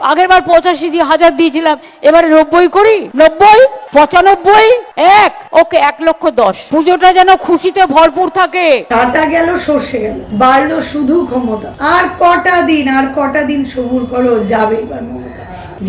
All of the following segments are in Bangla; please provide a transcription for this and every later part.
আগের বার পঁচাশি দিয়ে হাজার দিয়েছিলাম, এবারে নব্বই করি? নব্বই? পঁচানব্বই? এক? ওকে, এক লক্ষ দশ। পুজোটা যেন খুশিতে ভরপুর থাকে। কাটা গেল, সর্ষে গেল। বাড়লো শুধু ক্ষমতা। আর কটা দিন, আর কটা দিন সবুর করো যাবে এবার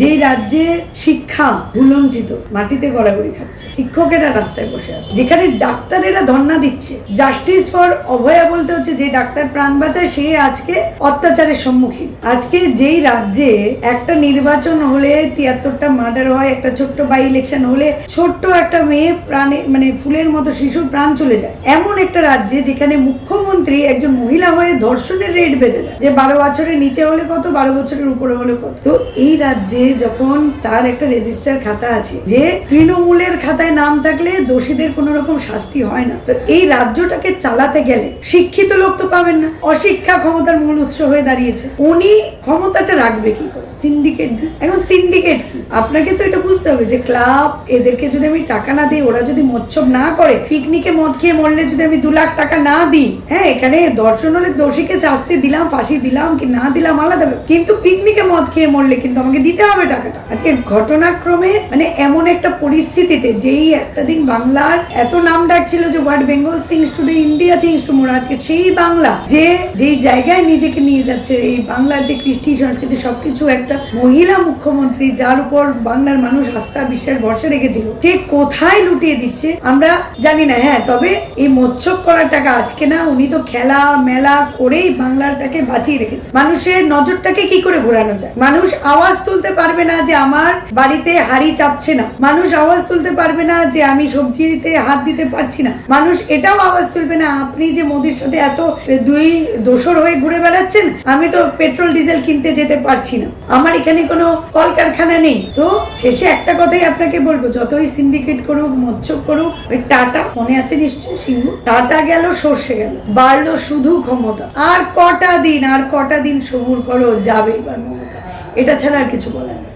যেই রাজ্যে শিক্ষা ভুলঞ্চিত, মাটিতে গড়াগড়ি খাচ্ছে, শিক্ষকেরা রাস্তায় বসে আছে। যেখানে ডাক্তারেরা ধর্ণা দিচ্ছে জাস্টিস ফর অভয়া বলতে হচ্ছে যে ডাক্তার প্রাণ বাঁচায়, সে আজকে অত্যাচারের সম্মুখীন। আজকে যেই রাজ্যে একটা নির্বাচন হলে, তিয়াত্তরটা মার্ডার হয়, একটা ছোট্ট বাই ইলেকশন হলে, ছোট্ট একটা মেয়ে প্রাণে মানে ফুলের মতো শিশুর প্রাণ চলে যায়। এমন একটা রাজ্যে যেখানে মুখ্যমন্ত্রী একজন মহিলা হয়ে ধর্ষণের রেট বেঁধে দেয়। যে বারো বছরের নিচে হলে কত, বারো বছরের উপরে হলে কত। তো এই রাজ্যে যখন তার একটা রেজিস্টার খাতা আছে, যে তৃণমূলের খাতায় নাম থাকলে দোষীদের কোনো রকম শাস্তি হয় না। তো এই রাজ্যটাকে চালাতে গেলে শিক্ষিত লোক তো পাবেন না। অশিক্ষা ক্ষমতার মূল উৎস হয়ে দাঁড়িয়েছে। উনি ক্ষমতাটা রাখবে কি করে? সিন্ডিকেট এখন সিন্ডিকেট কি? আপনাকে তো এটা বুঝতে হবে যে ক্লাব এদেরকে যদি আমি টাকা না দিই, ওরা যদি মচ্ছব না করে পিকনিকে মদ খেয়ে মরলে যদি আমি দু লাখ টাকা না দিই হ্যাঁ এখানে দর্শন হলে দোষীকে শাস্তি দিলাম, ফাঁসি দিলাম কি না দিলাম আলাদা। কিন্তু পিকনিকে মদ খেয়ে মরলে কিন্তু আমাকে দিতে হবে টাকাটা। আজকে ঘটনাক্রমে মানে এমন একটা পরিস্থিতিতে যেই একটা দিন বাংলার এত নাম ডাকছিল যে what Bengal thinks today India thinks tomorrow আজকে সেই বাংলা যে, যেই জায়গায় নিজেকে নিয়ে যাচ্ছে, এই বাংলার যে কৃষ্টি সংস্কৃতি সবকিছু একটা মহিলা মুখ্যমন্ত্রী যার উপর বাংলার মানুষ আস্থা বিশ্বাস ভরসা রেখেছিল, সে কোথায় লুটিয়ে দিচ্ছে আমরা জানি না। হ্যাঁ তবে এই মৎস্যক করার টাকা আজকে না, উনি তো খেলা মেলা করেই বাংলাটাকে বাঁচিয়ে রেখেছে। মানুষের নজরটাকে কি করে ঘোরানো যায়? মানুষ আওয়াজ তুলতে পারবে না যে আমার বাড়িতে হাড়ি চাপছে না। মানুষ আওয়াজ তুলতে পারবে না যে আমি সবজিতে হাত দিতে পারছি না। মানুষ এটাও আওয়াজ তুলবে না, আপনি যে মোদির সাথে এত দুই দোসর হয়ে ঘুরে বেড়াচ্ছেন, আমি তো পেট্রোল, ডিজেল কিনতে যেতে পারছি না। আমার এখানে কোনো কলকারখানা নেই। তো শেষে একটা কথাই আপনাকে বলব, যতই সিন্ডিকেট করুক মৎস্য করুক, ওই টাটা, মনে আছে নিশ্চয় সিংহ টাটা গেল, সর্ষে গেল, বাড়লো শুধু ক্ষমতা। আর কটা দিন, আর কটা দিন সবুর করো যাবে এবার মমতা। এটা ছাড়া আর কিছু বলার নেই।